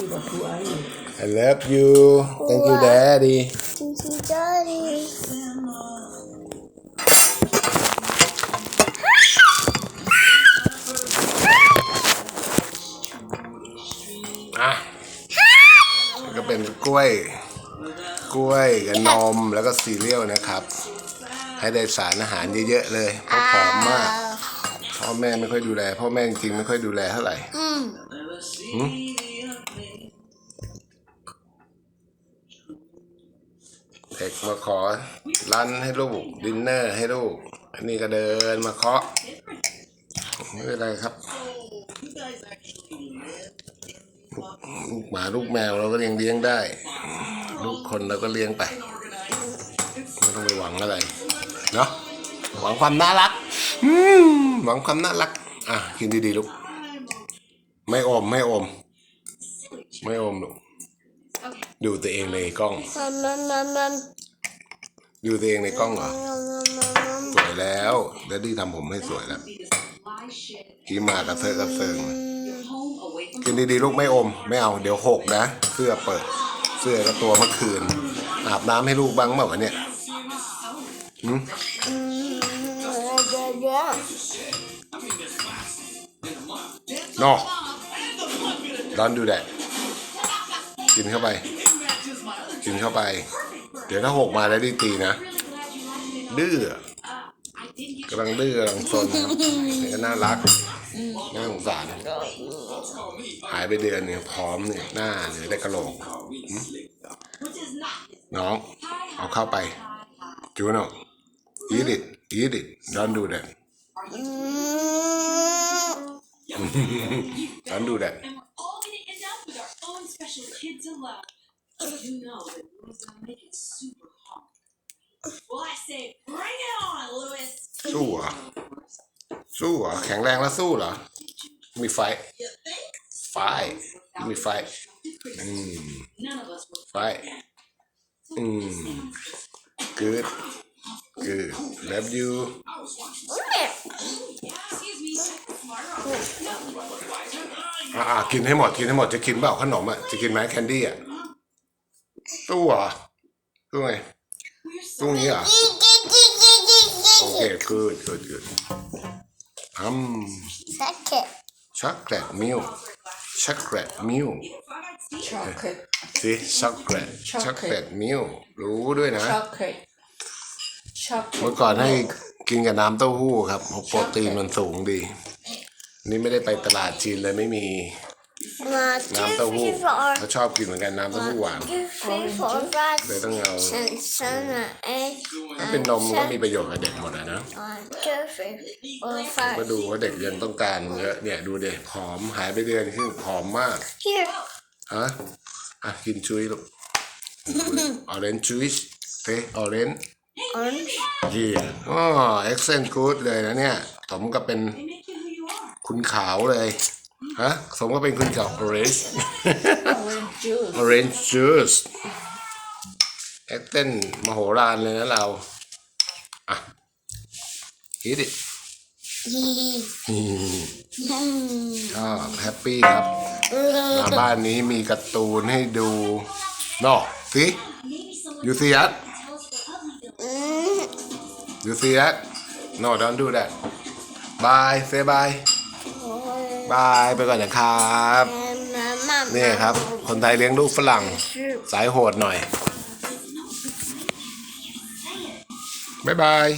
I love you thank you daddy 亲亲 daddy อะแล้วก็เป็นกล้วย กล้วยกับนมแล้วก็ซีเรียลนะครับ ให้ได้สารอาหารเยอะๆเลยเพราะผอมมาก พ่อแม่ไม่ค่อยดูแล พ่อแม่จริงๆไม่ค่อยดูแลเท่าไหร่ อืม เด็กมาขอรันให้ลูกดินเนอร์ให้ลูก อันนี้ก็เดินมาเคาะไม่เป็นไรครับลูกหมาลูกแมวเราก็เลี้ยงเลี้ยงได้ ลูกคนเราก็เลี้ยงไปไม่ต้องไปหวังอะไรเนาะหวังความน่ารักหวังความน่ารัก อะกินดีๆลูกไม่อมไม่อม ไม่อมลูก ดูตัวเองในกล้องมัมมัมมัมมัมดูตัวเองในกล้องเหรอมัมมัมมัมมัมสวยแล้วดดดี้ทำผมให้สวยแล้วกี้มากระเซาะกระเซิงกินดีๆลูกไม่อม ไม่เอา เดี๋ยวหกนะ เสื้อเปิด เสื้อก็ตัวเมื่อคืน อาบน้ำให้ลูกบ้างเปล่าวะเนี่ยหืมอืมเดี๋ยวเดี๋ยว no don't do that กินเข้าไป กินเข้าไป เดี๋ยวถ้าหกมาแล้วดีตีนะ ดื้อกำลังดื้อกำลังซนครับแต่ก็น่ารักน่าสงสารหายไปเดือนเนี่ยพร้อมเนี่ยหน้าเหลือแต่กระโหลกน้อง เอาเข้าไป จูโน่ eat it eat it don't do that don't do that and we're all gonna end up with our own special kids alone. You know that Louis gonna make it super hot. Well, I say, bring it on, Louis. สู้เหรอสู้เหรอแข็งแรงแล้วสู้เหรอ มีไฟไฟ มีไฟ อืม None of us were ไฟ อืม good good love you Excuse me. อ่ากินให้หมด กินให้หมด จะกินเปล่าขนมอะ จะกินไหมแคนดี้อะ สู้เหรอสู้ไงสู้งี้เหรอโอเค good good good อืม Second. ช็อกโกแลตมิลช็อกโกแลตมิล chocolate สิช็อกโกแลตช็อกโกแลตมิลรู้ด้วยนะ chocolate chocolate เมื่อก่อนให้กินกับน้ำเต้าหู้ครับเพราะโปรตีนมันสูงดี นี่ไม่ได้ไปตลาดจีนเลยไม่มี One, น้ำ two, เต้าหู้ three, four. เขาชอบกินเหมือนกันน้ำเต้าหู้หวาน Two, three, four, five, เลยต้องเอา six, seven, eight, ถ้าเป็นนมมันก็มีประโยชน์กับเด็กหมดอะนะ one, two, three, four, ก็ five. ดูว่าเด็กยังต้องการเยอะเนี่ยดูเด็กผอมหายไปเดือนครึ่งผอมมาก Here. ฮะอะกินชุยลูกออเรนจ์ชุยเต้ออเรน Orange. เยี่ยอ๋อเอ็กเซนกูดเลยนะเนี่ยสมกับเป็น They make you who you are. คุณขาวเลย ฮะสมกับเป็นคุณขาว orange orange juice orange juice แอคเต้นมโหฬารเลยนะเรา อะฮิตดิชอบแฮปปี้ครับมาบ้านนี้มีการ์ตูนให้ดูนอกสิ you see that you see that no don't do that bye say bye bye ไปก่อนนะครับนี่ครับ คนไทยเลี้ยงลูกฝรั่ง สายโหดหน่อย บ๊ายบาย